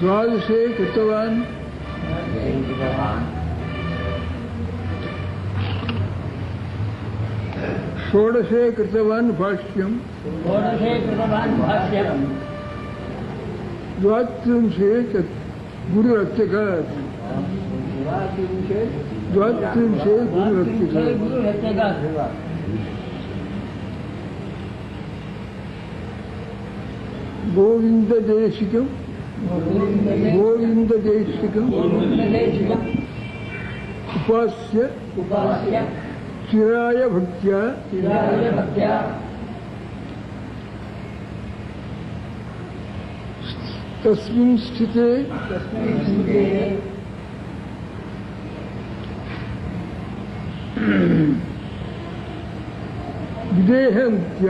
द्वादशे कृतवान्। षोडशे कृतवान् भाष्यम्। द्वात्रिंशे गुरुरत्तिका द्वात्रिंशे गुरुरत्तिका गोविन्ददेशिकम्। गोविन्ददेशिकम् उपास्य उपास्य चिराय भक्त्या चिराय भक्त्या तस्मिन् स्थिते तस्मिन् स्थिते विदेहन्त्य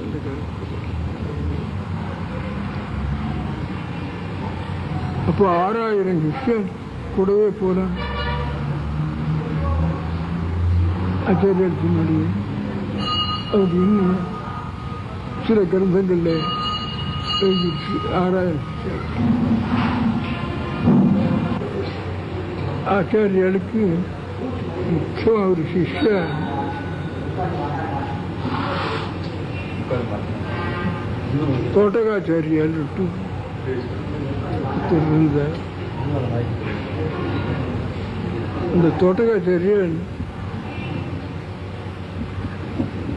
அப்போ ஆறாயிரம் கிருஷ்ணன் கூடவே போனான் ஆச்சாரியர் பின்னாடி அது இன்னும் சில கிரந்தங்கள்ல எழுதிச்சு ஆறாயிரம் கிருஷ்ணன். ஆச்சாரியாளுக்கு முக்கியம் ஒரு சிஷ்யன் தோட்டகாச்சாரியால் விட்டு இருந்தார் இந்த தோட்டகாச்சாரியன்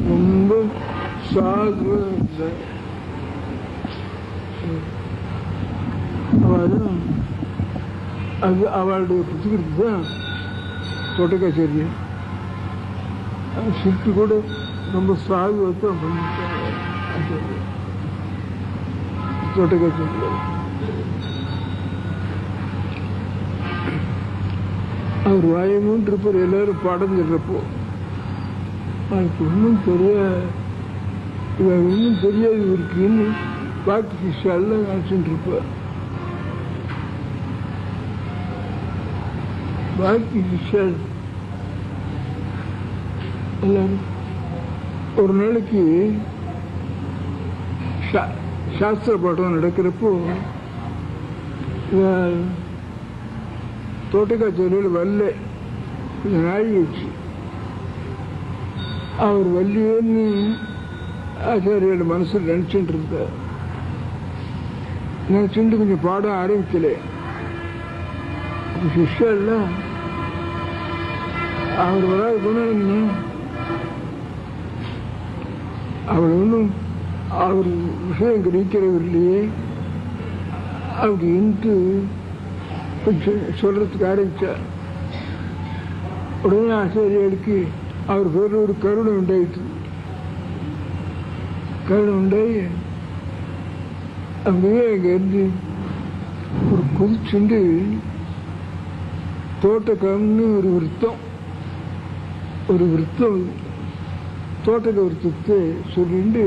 ரொம்ப சாதுவா இருந்தார் அவரும் அது அவளுடைய புத்தகத்து தான் தோட்டக்காச்சேரியன் ஷிஃப்ட் கூட ரொம்ப சாகுவாக தான் பண்ணிட்டாங்க தோட்டக்காச்சேரியன் அவர் வாயமும் இருப்பார் எல்லாரும் பாடம் சொல்றப்போ அவருக்கு ஒன்றும் தெரிய இவன் ஒன்றும் தெரியாது இருக்குன்னு பாக்கி சிஷாலாம் நினச்சிட்டு இருப்பார் பாக்கி சிஷால் எல்லாரும் ஒரு நாளைக்கு சா- சாஸ்திர பாடம் நடக்கிறப்போ இவன் தொழில் வரல கொஞ்சம் நாழி அவர் வள்ளியேன்னு ஆச்சாரியோட மனசில் நினச்சிட்டு இருந்தார் நினச்சிட்டு கொஞ்சம் பாட ஆரம்பிக்கல அப்போ சிஷ்யெல்லாம் அவர் வராது என்ன அவர் ஒன்றும் அவர் விஷயம் கிரகிக்கிறவர் இல்லையே அப்படின்ட்டு கொஞ்சம் சொல்றதுக்கு ஆரம்பிச்சார். உடனே ஆசிரியர்களுக்கு அவர் பேரில் ஒரு கருணை உண்டாயிட்டு கருணை உண்டாயி அங்கேயே அங்கேருந்து ஒரு குதிச்சுண்டு தோட்டக்கம்னு ஒரு விருத்தம் ஒரு விருத்தம் தோட்டக்க விருத்தத்தை சொல்லிட்டு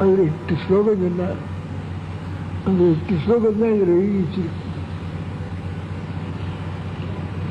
அதில் எட்டு ஸ்லோகம் சொன்னார். அந்த எட்டு ஸ்லோகம் தான் இதில் எழுதி வச்சிருக்கு.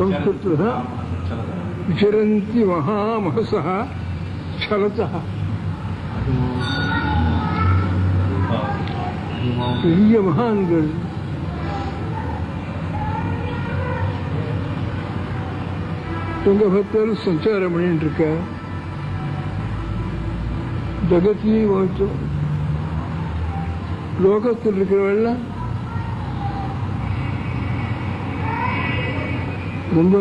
संस्कृतः विचरन्ति महामहसः छलतः பெரிய மகான்கள் துங்கபக்தர் சஞ்சாரம் பண்ணிட்டு இருக்க ஜகத்தி மோச்சம் லோகத்தில் இருக்கிறவெல்லாம் ரொம்ப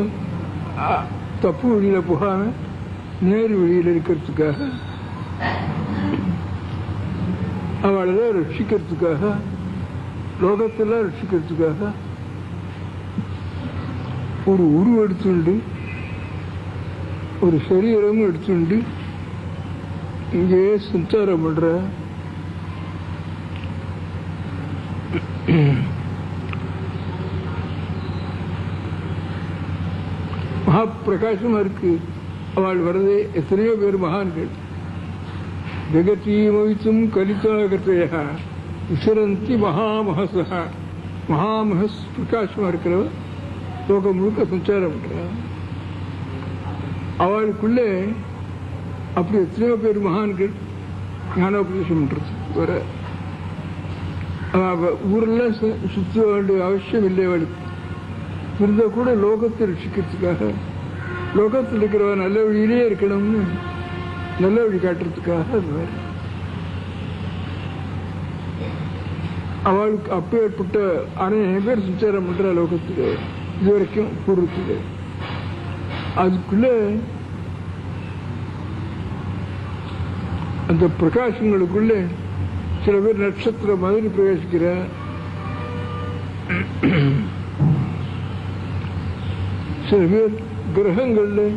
தப்பு வழியில போகாமல் நேர் வழியில் இருக்கிறதுக்காக அவளை ரட்சிக்கிறதுக்காக லோகத்தெல்லாம் ரட்சிக்கிறதுக்காக ஒரு உருவம் எடுத்துண்டு ஒரு சரீரமும் எடுத்துண்டு இங்கே சஞ்சாரம் பண்ற. மகா பிரகாசமா இருக்கு அவள் வரதே எத்தனையோ பேர் மகான்கள். ஜெகத்தீமவித்தும் கலித்தாகத்தையா விசரந்தி மகாமகசா மகாமகஸ் பிரகாசமா இருக்கிறவ லோகம் முழுக்க சஞ்சாரம் பண்றா அவளுக்குள்ளே அப்படி எத்தனையோ பேர் மகான்கள் ஞானோபதேசம் பண்றது வர. ஊரெல்லாம் சு- சுத்த வேண்டிய அவசியம் இல்லை அவளுக்கு. இருந்தால் கூட லோகத்தை ரசிக்கிறதுக்காக லோகத்தில் இருக்கிறவ நல்ல வழியிலே இருக்கணும்னு நல்ல வழி காட்டுறதுக்காக அது வேற. அவளுக்கு அப்பேற்பட்ட அநேக பேர் சஞ்சாரம் பண்ற லோகத்தில் இது வரைக்கும் பூர்வத்தில் அதுக்குள்ள அந்த பிரகாசங்களுக்குள்ள சில பேர் நட்சத்திரம் மாதிரி பிரகாசிக்கிற سيفير قرهنقل لي